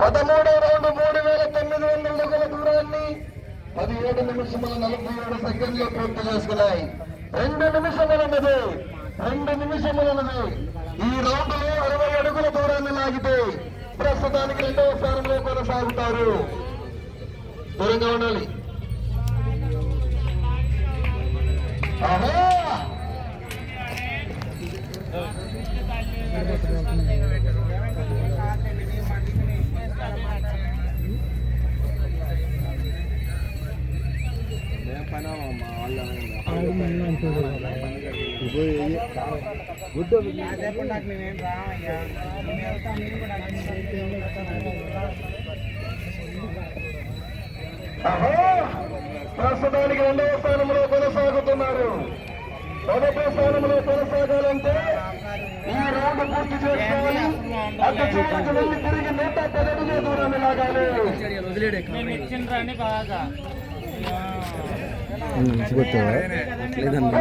పదమూడో రౌండ్ మూడు వేల తొమ్మిది వందల అడుగుల దూరాన్ని పదిహేడు నిమిషముల నలభై ఏడు సెకండ్లు పూర్తి చేసుకున్నాయి. రెండు నిమిషములన్నది రెండు నిమిషములన్నది ఈ రౌండ్లో అరవై అడుగుల దూరాన్ని లాగితే ప్రస్తుతానికి రెండవ స్థానంలో కొనసాగుతారు. దూరంగా ఉండాలి. ఆహా! ప్రస్తుతానికి రెండవ స్థానంలో కొనసాగుతున్నారు మొదటి స్థానంలో కొనసాగాలంటే ఈ రౌండ్ పూర్తి చేసుకోవాలి అటు చివరికి వెళ్ళి తిరిగి నూట పదడుగుల దూరాన్ని లాగాలి Hmm, మంచిగా లేదన్నా.